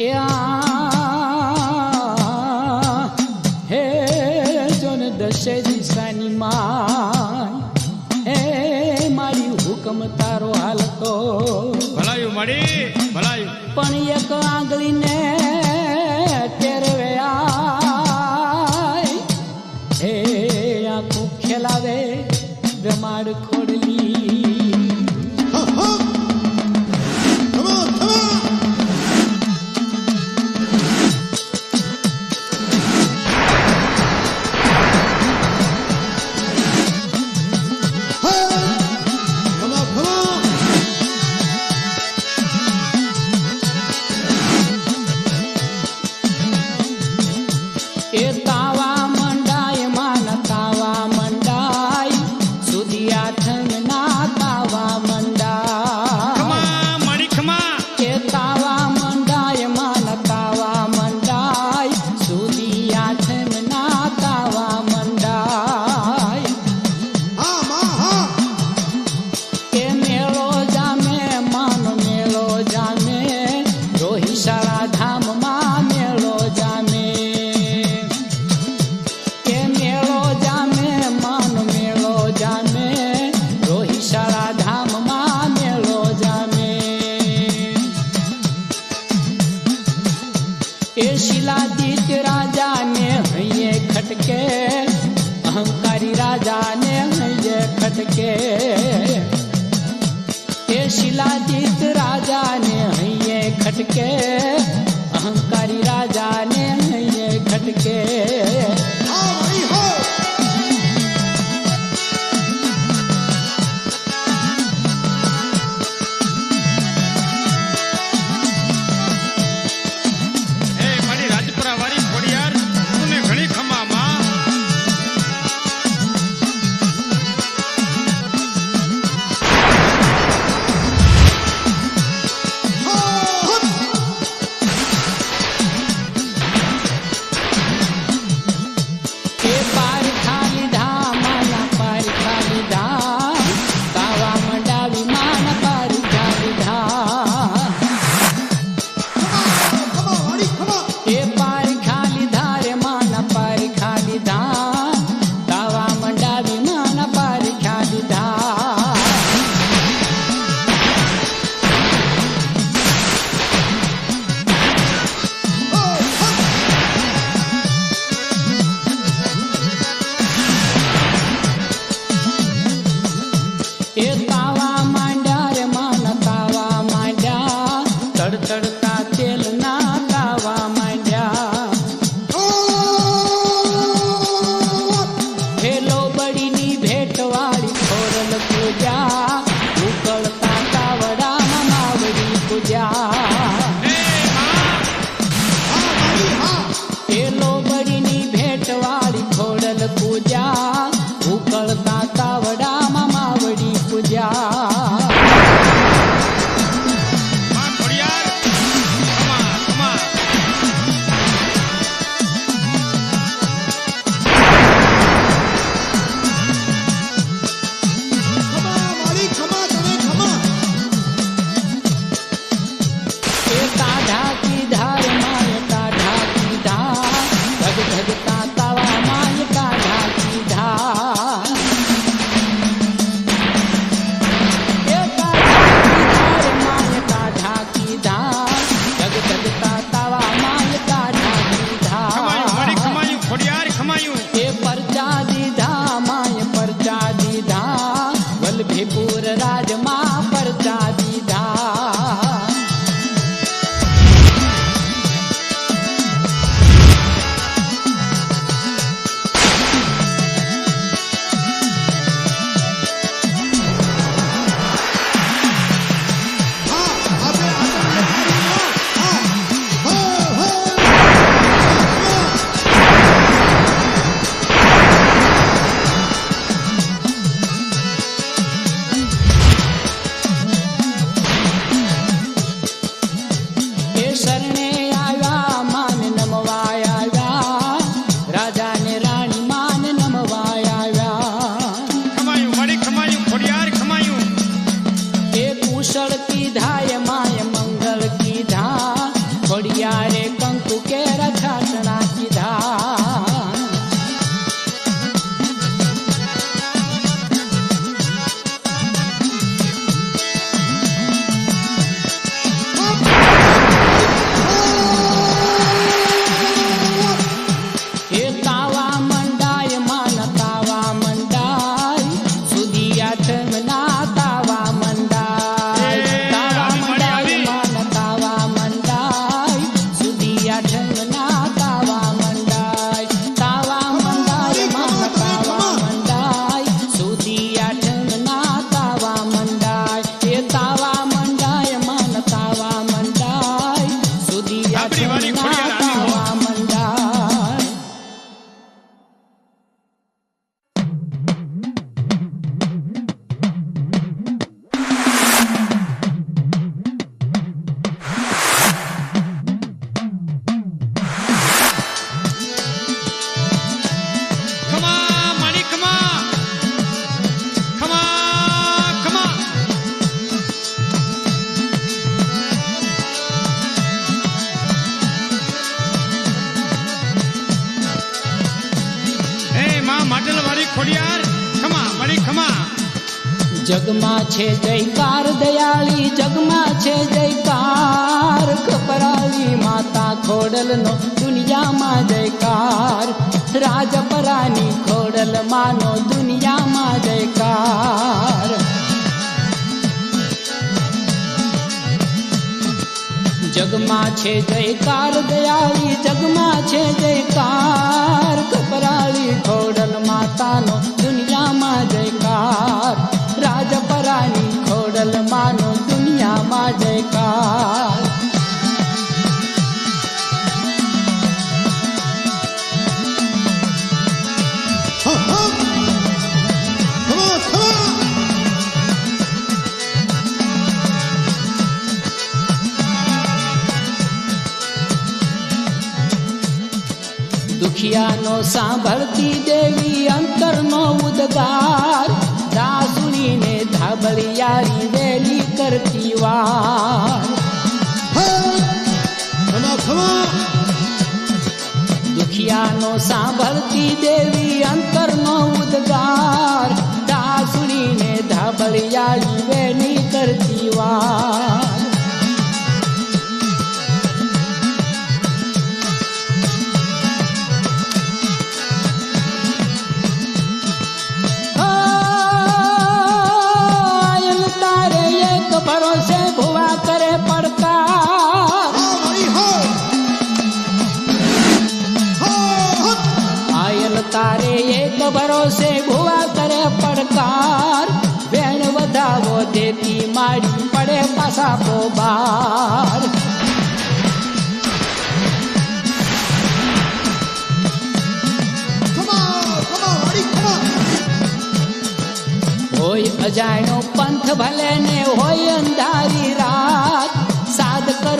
Yeah. fiesta. लीलातीत राजा ने हये खटके, अहंकारी राजा ने हये खटके। ये शिलातीत राजा ने हये खटके, अहंकारी राजा ने हये खटके। It's 家。શરણે આવ્યા માન નમવાય આવ્યા. રાજા ને રાણી માન નમવાય આવ્યા. ખમાયું મારી ખમાયું ખોડિયાર ખમાયું. એ કુશળ કીધા માય મંગલ કીધા. કંકુ કે રથાસણા કીધા. જગમાં છે જયકાર, દયાળી જગમાં છે જયકાર. ખપરાળી માતા ખોડલનો દુનિયામાં જયકાર. રાજપરાની ખોડલ માનો દુનિયામાં જયકાર. જગમાં છે જયકાર, દયાળી જગમાં છે જયકાર. ખપરાળી ખોડલ માતાનો દુનિયામાં જયકાર. દુખિયાનો સાંભળતી દેવી અંતરનો ઉદગાર. દાસુણીને ધાબળિયારી વેલી કરતી વાર. દુખિયાનો સાંભળતી દેવી અંતરનો ઉદગાર. દાસુણીને ધાબળિયારી વેલી કરતી માડી પડે પાછા બાર. હોય અજાણ્યો પંથ ભલે ને હોય અંધારી